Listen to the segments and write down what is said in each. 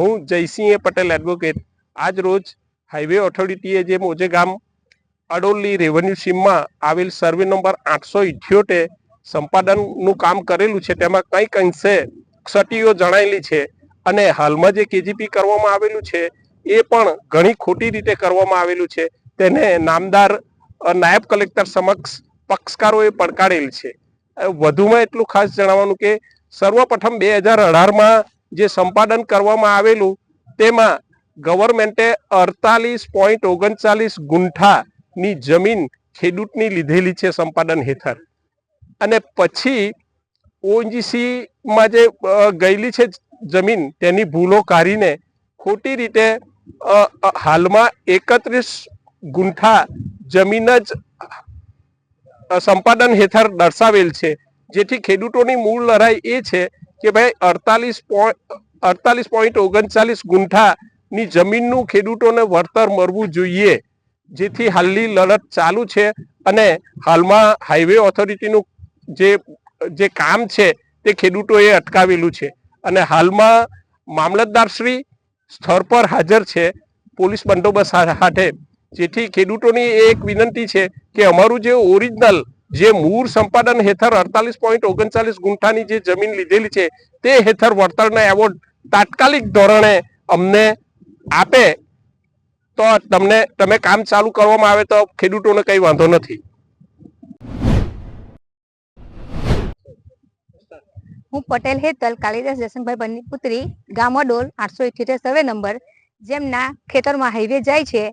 હું જયસિંહ પટેલ એડવોકેટ આજ રોજ હાઈવે ઓથોરિટીએ જે મોજે ગામ અડોલી રેવન્યુ સીમમાં આવેલ સર્વે નંબર આઠસો ઇઠ્યોતેર સંપાદનનું કામ કરેલું છે. તેમાં કંઈક અંશે ક્ષતિઓ જણાયેલી છે અને હાલમાં જે કેજીપી કરવામાં આવેલું છે એ પણ ઘણી ખોટી રીતે કરવામાં આવેલું છે. તેને નામદાર નાયબ કલેક્ટર સમક્ષ પક્ષકારોએ પડકારેલ છે. વધુમાં એટલું ખાસ જણાવવાનું કે, સર્વપ્રથમ બે હજાર અઢારમાં જે સંપાદન કરવામાં આવેલું, તેમાં ગવર્મેન્ટે અડતાલીસ પોઈન્ટ ઓગણચાલીસ ગુંઠાની જમીન ખેડૂતની લીધેલી છે સંપાદન હેઠળ. અને પછી ઓએનજીસીમાં જે ગયેલી છે જમીન, તેની ભૂલો કાઢીને ખોટી રીતે હાલમાં એકત્રીસ ગુંઠા જમીન જ સંપાદન હેઠળ દર્શાવેલ છે. જેથી ખેડૂતોની મૂળ લડાઈ એ છે કે ભાઈ અડતાલીસ અડતાલીસ પોઈન્ટ ઓગણચાલીસ ગુંઠાની જમીનનું ખેડૂતોને વળતર મળવું જોઈએ, જેથી હાલની લડત ચાલુ છે અને હાલમાં હાઈવે ઓથોરિટીનું જે જે કામ છે તે ખેડૂતોએ અટકાવેલું છે. અને હાલમાં મામલતદારશ્રી સ્થળ પર હાજર છે પોલીસ બંદોબસ્ત સાથે, જેથી ખેડૂતોની એક વિનંતી છે કે અમારું જે ઓરિજિનલ જે મૂળ સંપાદન હેઠળ અડતાલીસ પોઈન્ટ ઓગણચાલીસ ગુંઠાની જે જમીન લીધેલી છે, તે હેઠળ વળતરના એવોર્ડ તાત્કાલિક ધોરણે અમને આપે, તો તમને, તમે કામ ચાલુ કરવામાં આવે તો ખેડૂતોને કઈ વાંધો નથી. હું પટેલ હેતલ કાલિદાસ જસનભાઈ બની પુત્રી ગામ અડોલ આઠસો ઇઠ્યોતેર સર્વે નંબર, જેમના ખેતરમાં હાઈવે જાય છે,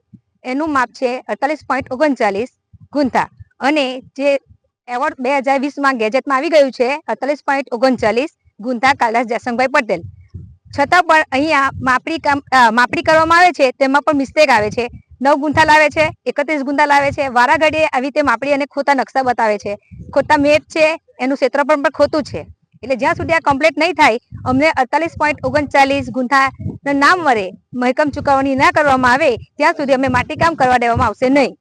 એનું માપ છે અડતાલીસ પોઈન્ટ ઓગણચાલીસ ગુંથા અને જે એવોર્ડ બે હજાર વીસમાં ગેજેટમાં આવી ગયું છે, અડતાલીસ પોઈન્ટ ઓગણચાલીસ ગુંધા કાલાસ જયસંગભાઈ પટેલ. છતાં પણ અહીંયા માપણી કામ માપણી કરવામાં આવે છે, તેમાં પણ મિસ્ટેક આવે છે. નવ ગુંથા લાવે છે, એકત્રીસ ગુંથા લાવે છે. વારાઘડીએ આવી રીતે માપણી અને ખોટા નકશા બતાવે છે. ખોટા મેપ છે, એનું ક્ષેત્રફળ પણ ખોટું છે. એટલે જ્યાં સુધી આ કમ્પ્લીટ નહીં થાય, અમને અડતાલીસ પોઈન્ટ ઓગણચાલીસ ગુંથાના નામ વરે મહેકમ ચુકવણી ના કરવામાં આવે, ત્યાં સુધી અમે માટીકામ કરવા દેવામાં આવશે નહીં.